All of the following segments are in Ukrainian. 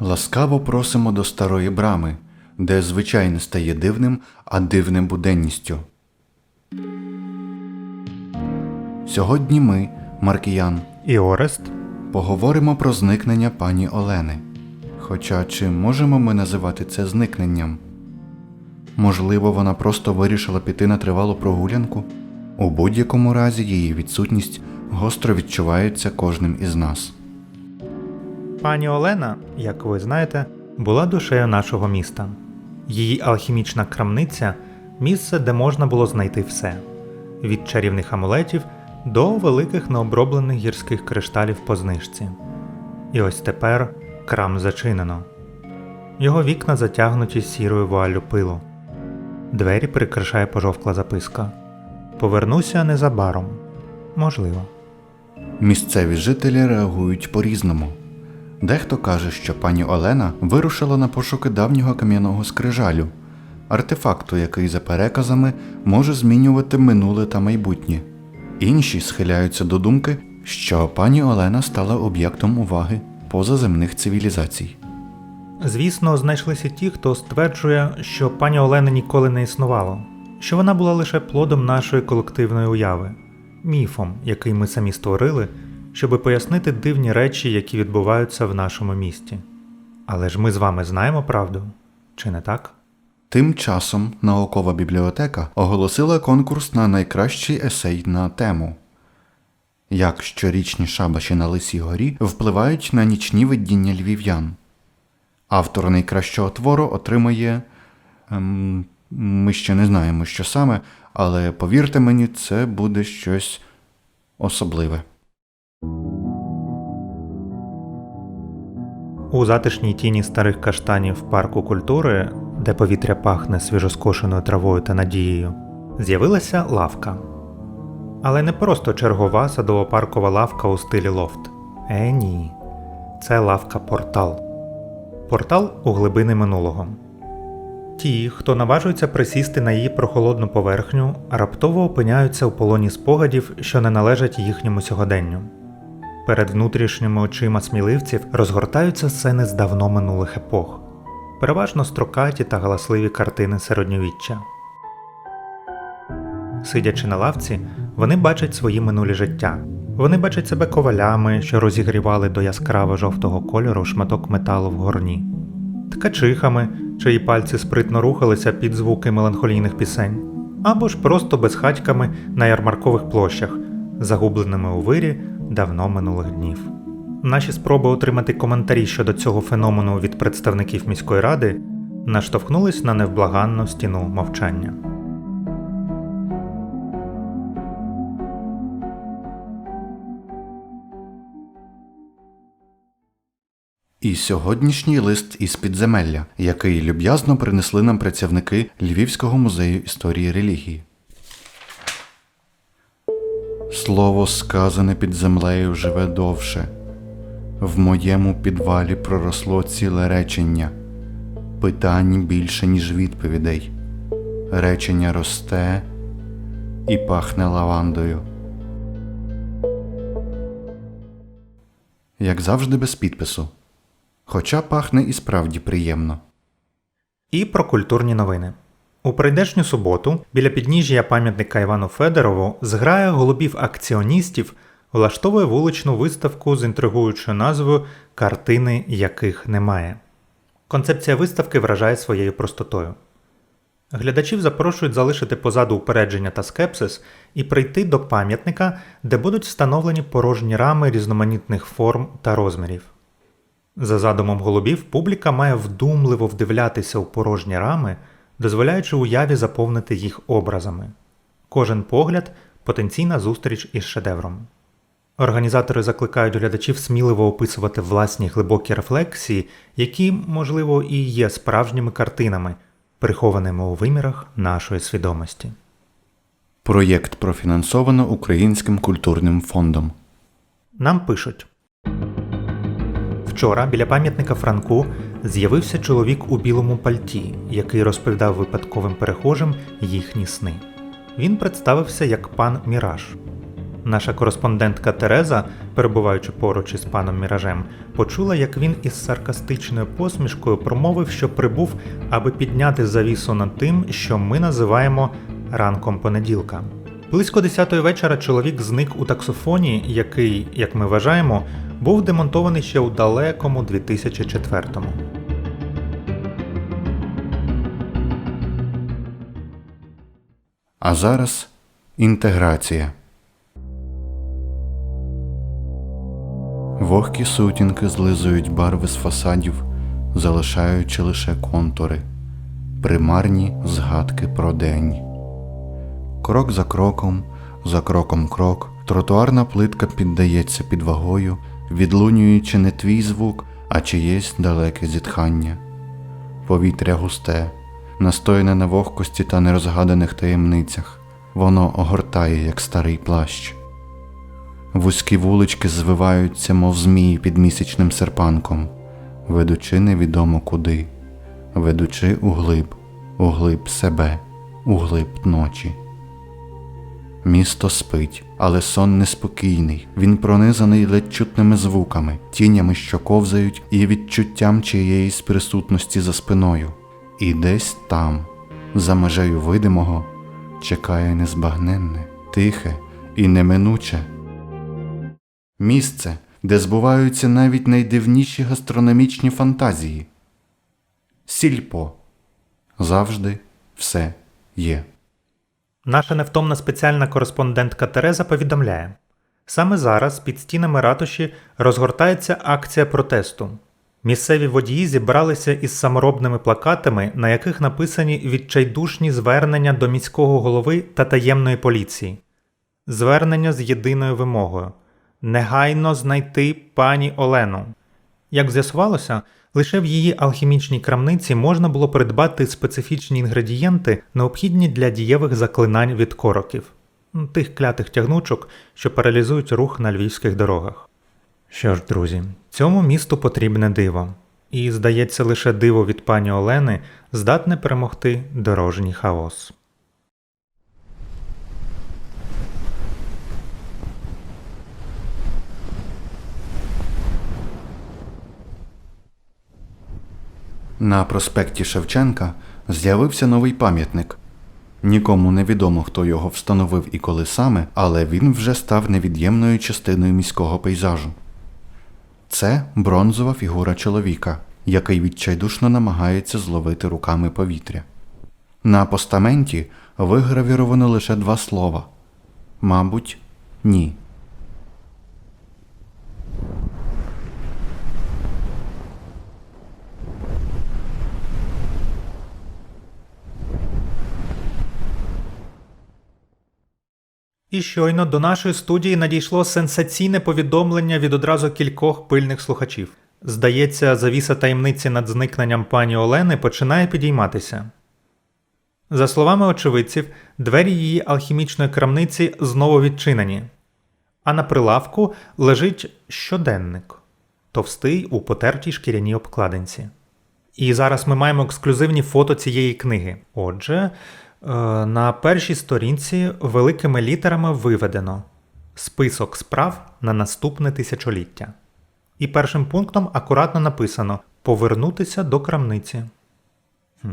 Ласкаво просимо до старої брами, де звичайне стає дивним, а дивне буденністю. Сьогодні ми, Маркіян, І Орест поговоримо про зникнення пані Олени. Хоча чи можемо ми називати це зникненням? Можливо, вона просто вирішила піти на тривалу прогулянку? У будь-якому разі її відсутність гостро відчувається кожним із нас. Пані Олена, як ви знаєте, була душею нашого міста. Її алхімічна крамниця місце, де можна було знайти все: від чарівних амулетів до великих необроблених гірських кришталів по знижці. І ось тепер крам зачинено. Його вікна затягнуті сірою вуаллю пилу. Двері прикрашає пожовкла записка. Повернуся незабаром. Можливо. Місцеві жителі реагують по-різному. Дехто каже, що пані Олена вирушила на пошуки давнього кам'яного скрижалю, артефакту, який за переказами може змінювати минуле та майбутнє. Інші схиляються до думки, що пані Олена стала об'єктом уваги позаземних цивілізацій. Звісно, знайшлися ті, хто стверджує, що пані Олени ніколи не існувало, що вона була лише плодом нашої колективної уяви, міфом, який ми самі створили, щоби пояснити дивні речі, які відбуваються в нашому місті. Але ж ми з вами знаємо правду, чи не так? Тим часом наукова бібліотека оголосила конкурс на найкращий есей на тему Як щорічні шабаші на Лисій горі впливають на нічні видіння львів'ян. Автор найкращого твору отримає. Ем, ми ще не знаємо, що саме, але повірте мені, це буде щось особливе. У затишній тіні старих каштанів парку культури, де повітря пахне свіжоскошеною травою та надією, з'явилася лавка. Але не просто чергова садово-паркова лавка у стилі лофт. Е, ні. Це лавка портал. Портал у глибини минулого. Ті, хто наважується присісти на її прохолодну поверхню, раптово опиняються у полоні спогадів, що не належать їхньому сьогоденню. Перед внутрішніми очима сміливців розгортаються сцени з давно минулих епох, переважно строкаті та галасливі картини середньовіччя. Сидячи на лавці, вони бачать свої минулі життя. Вони бачать себе ковалями, що розігрівали до яскраво жовтого кольору шматок металу в горні, ткачихами, чиї пальці спритно рухалися під звуки меланхолійних пісень, або ж просто безхатьками на ярмаркових площах, загубленими у вирі давно минулих днів. Наші спроби отримати коментарі щодо цього феномену від представників міської ради наштовхнулись на невблаганну стіну мовчання. І сьогоднішній лист із підземелля, який люб'язно принесли нам працівники Львівського музею історії релігії. Слово сказане під землею живе довше. В моєму підвалі проросло ціле речення. Питань більше, ніж відповідей. Речення росте і пахне лавандою. Як завжди без підпису. Хоча пахне і справді приємно. І про культурні новини. У прийдешню суботу біля підніжжя пам'ятника Івану Федорову зграя голубів-акціоністів влаштовує вуличну виставку з інтригуючою назвою Картини яких немає. Концепція виставки вражає своєю простотою. Глядачів запрошують залишити позаду упередження та скепсис і прийти до пам'ятника, де будуть встановлені порожні рами різноманітних форм та розмірів. За задумом голубів, публіка має вдумливо вдивлятися у порожні рами, дозволяючи уяві заповнити їх образами. Кожен погляд потенційна зустріч із шедевром. Організатори закликають глядачів сміливо описувати власні глибокі рефлексії, які, можливо, і є справжніми картинами, прихованими у вимірах нашої свідомості. Проєкт профінансовано Українським культурним фондом. Нам пишуть. Вчора біля пам'ятника Франку з'явився чоловік у білому пальті, який розповідав випадковим перехожим їхні сни. Він представився як пан Міраж. Наша кореспондентка Тереза, перебуваючи поруч із паном Міражем, почула, як він із саркастичною посмішкою промовив, що прибув, аби підняти завісу над тим, що ми називаємо ранком понеділка. Близько 10 вечора чоловік зник у таксофоні, який, як ми вважаємо, був демонтований ще у далекому 2004-му. А зараз інтеграція. Вогкі сутінки злизують барви з фасадів, залишаючи лише контури, примарні згадки про день. Крок за кроком, за кроком крок, тротуарна плитка піддається під вагою, відлунюючи не твій звук, а чиєсь далеке зітхання. Повітря густе, настояне на вогкості та нерозгаданих таємницях, воно огортає, як старий плащ. Вузькі вулички звиваються, мов змії під місячним серпанком, ведучи невідомо куди, ведучи углиб, углиб себе, углиб ночі. Місто спить, але сон неспокійний, він пронизаний ледь чутними звуками, тінями, що ковзають, і відчуттям чиєїсь присутності за спиною. І десь там, за межею видимого, чекає незбагненне, тихе і неминуче. Місце, де збуваються навіть найдивніші гастрономічні фантазії. Сільпо. Завжди все є. Наша невтомна спеціальна кореспондентка Тереза повідомляє: саме зараз під стінами ратуші розгортається акція протесту. Місцеві водії зібралися із саморобними плакатами, на яких написані відчайдушні звернення до міського голови та таємної поліції. Звернення з єдиною вимогою негайно знайти пані Олену. Як з'ясувалося, лише в її алхімічній крамниці можна було придбати специфічні інгредієнти, необхідні для дієвих заклинань від короків, тих клятих тягнучок, що паралізують рух на львівських дорогах. Що ж, друзі, цьому місту потрібне диво, і, здається, лише диво від пані Олени здатне перемогти дорожній хаос. На проспекті Шевченка з'явився новий пам'ятник. Нікому не відомо, хто його встановив і коли саме, але він вже став невід'ємною частиною міського пейзажу. Це бронзова фігура чоловіка, який відчайдушно намагається зловити руками повітря. На постаменті вигравіровано лише два слова мабуть, ні. І щойно до нашої студії надійшло сенсаційне повідомлення від одразу кількох пильних слухачів. Здається, завіса таємниці над зникненням пані Олени починає підійматися. За словами очевидців, двері її алхімічної крамниці знову відчинені, а на прилавку лежить щоденник товстий у потертій шкіряній обкладинці. І зараз ми маємо ексклюзивні фото цієї книги. Отже, на першій сторінці великими літерами виведено список справ на наступне тисячоліття. І першим пунктом акуратно написано Повернутися до крамниці. Хм.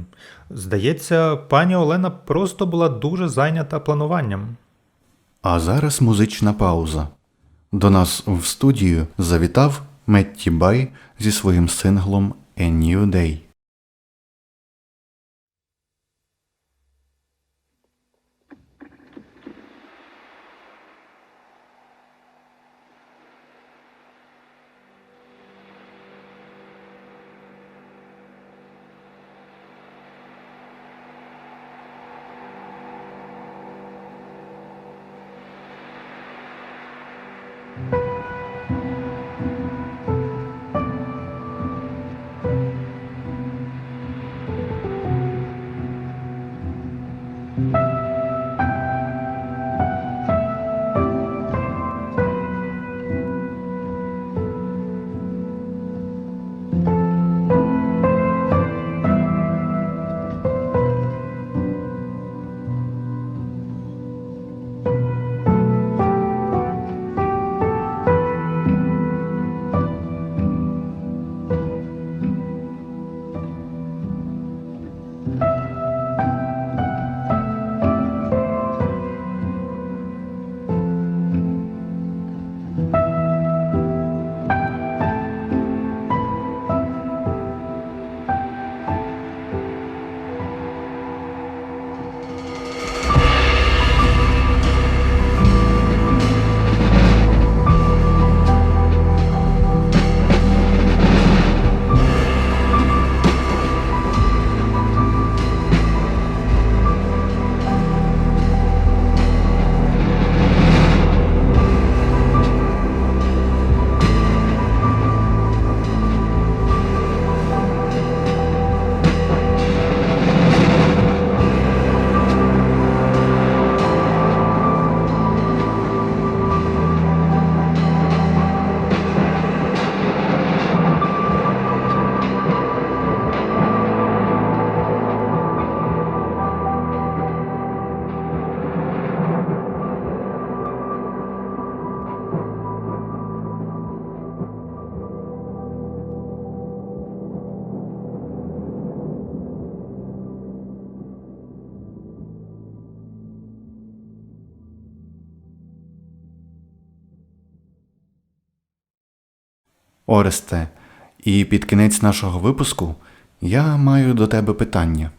Здається, пані Олена просто була дуже зайнята плануванням. А зараз музична пауза. До нас в студію завітав Метті Бай зі своїм синглом A New Day. Оресте, і під кінець нашого випуску я маю до тебе питання.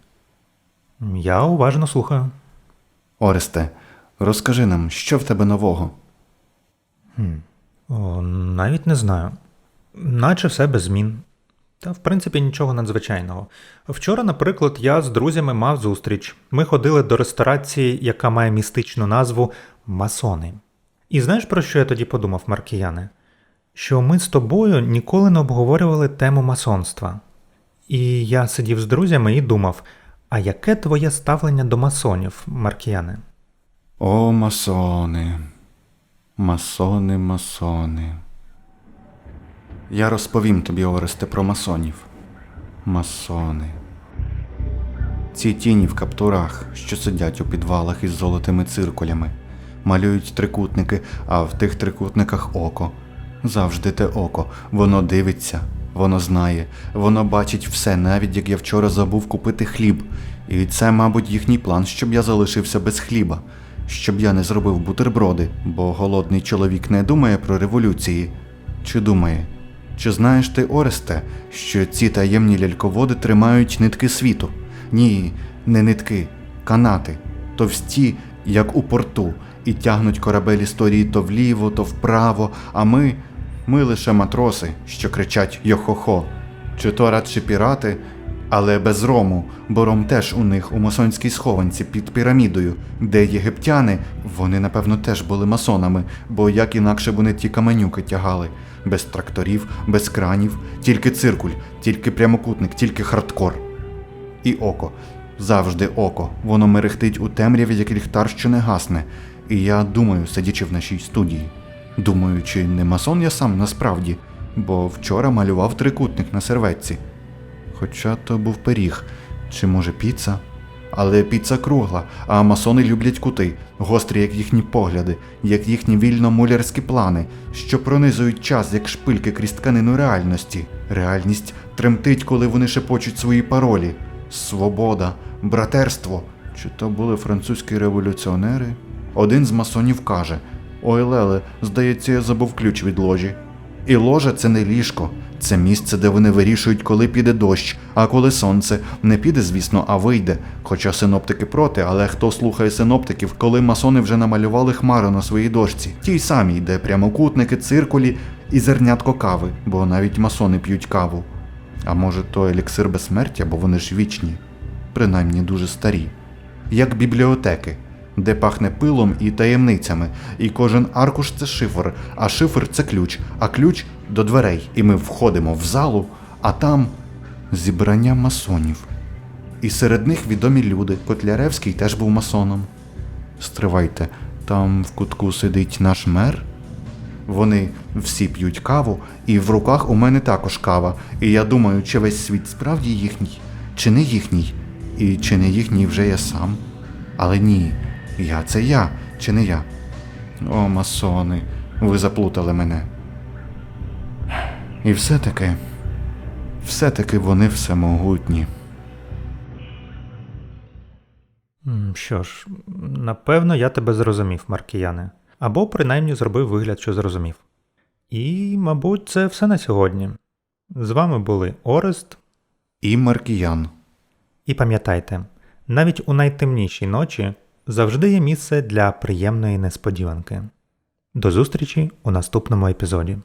Я уважно слухаю. Оресте, розкажи нам, що в тебе нового? О, навіть не знаю. Наче все без змін. Та, в принципі, нічого надзвичайного. Вчора, наприклад, я з друзями мав зустріч. Ми ходили до ресторації, яка має містичну назву Масони. І знаєш, про що я тоді подумав, Маркіяне? Що ми з тобою ніколи не обговорювали тему масонства. І я сидів з друзями і думав: а яке твоє ставлення до масонів, Маркіяне? О, масони, масони, масони. Я розповім тобі, Оресте, про масонів. Масони. Ці тіні в каптурах, що сидять у підвалах із золотими циркулями, малюють трикутники, а в тих трикутниках око. Завжди те око. Воно дивиться, воно знає, воно бачить все, навіть як я вчора забув купити хліб. І це, мабуть, їхній план, щоб я залишився без хліба, щоб я не зробив бутерброди, бо голодний чоловік не думає про революції. Чи думає? Чи знаєш ти, Оресте, що ці таємні ляльководи тримають нитки світу? Ні, не нитки, канати, товсті, як у порту, і тягнуть корабель історії то вліво, то вправо, а ми, ми лише матроси, що кричать Йо-хо-хо. Чи то радше пірати, але без рому, бо ром теж у них у масонській схованці під пірамідою, де єгиптяни, вони напевно теж були масонами, бо як інакше вони ті каменюки тягали, без тракторів, без кранів, тільки циркуль, тільки прямокутник, тільки хардкор. І око, завжди око, воно мерехтить у темряві, як ліхтар, що не гасне. І я думаю, сидячи в нашій студії. Думаю, чи не масон я сам насправді, бо вчора малював трикутник на серветці. Хоча то був пиріг, чи може піца? Але піца кругла, а масони люблять кути, гострі, як їхні погляди, як їхні вільно-мулярські плани, що пронизують час, як шпильки крізь тканину реальності. Реальність тремтить, коли вони шепочуть свої паролі. Свобода, братерство. Чи то були французькі революціонери? Один з масонів каже: Ой, Леле, здається, я забув ключ від ложі. І ложа це не ліжко, це місце, де вони вирішують, коли піде дощ, а коли сонце не піде, звісно, а вийде. Хоча синоптики проти, але хто слухає синоптиків, коли масони вже намалювали хмару на своїй дошці, тій самій, де прямокутники, циркулі і зернятко кави, бо навіть масони п'ють каву. А може, то еліксир безсмертя, бо вони ж вічні, принаймні дуже старі, як бібліотеки де пахне пилом і таємницями, і кожен аркуш це шифр, а шифр це ключ, а ключ до дверей. І ми входимо в залу, а там зібрання масонів. І серед них відомі люди. Котляревський теж був масоном. Стривайте, там в кутку сидить наш мер. Вони всі п'ють каву, і в руках у мене також кава. І я думаю, чи весь світ справді їхній, чи не їхній, і чи не їхній вже я сам. Але ні, я це я, чи не я? О, масони, ви заплутали мене. І все-таки, все-таки вони всемогутні. Що ж, напевно, я тебе зрозумів, Маркіяне. Або принаймні зробив вигляд, що зрозумів. І, мабуть, це все на сьогодні. З вами були Орест, І Маркіян. і пам'ятайте, навіть у найтемнішій ночі завжди є місце для приємної несподіванки. До зустрічі у наступному епізоді.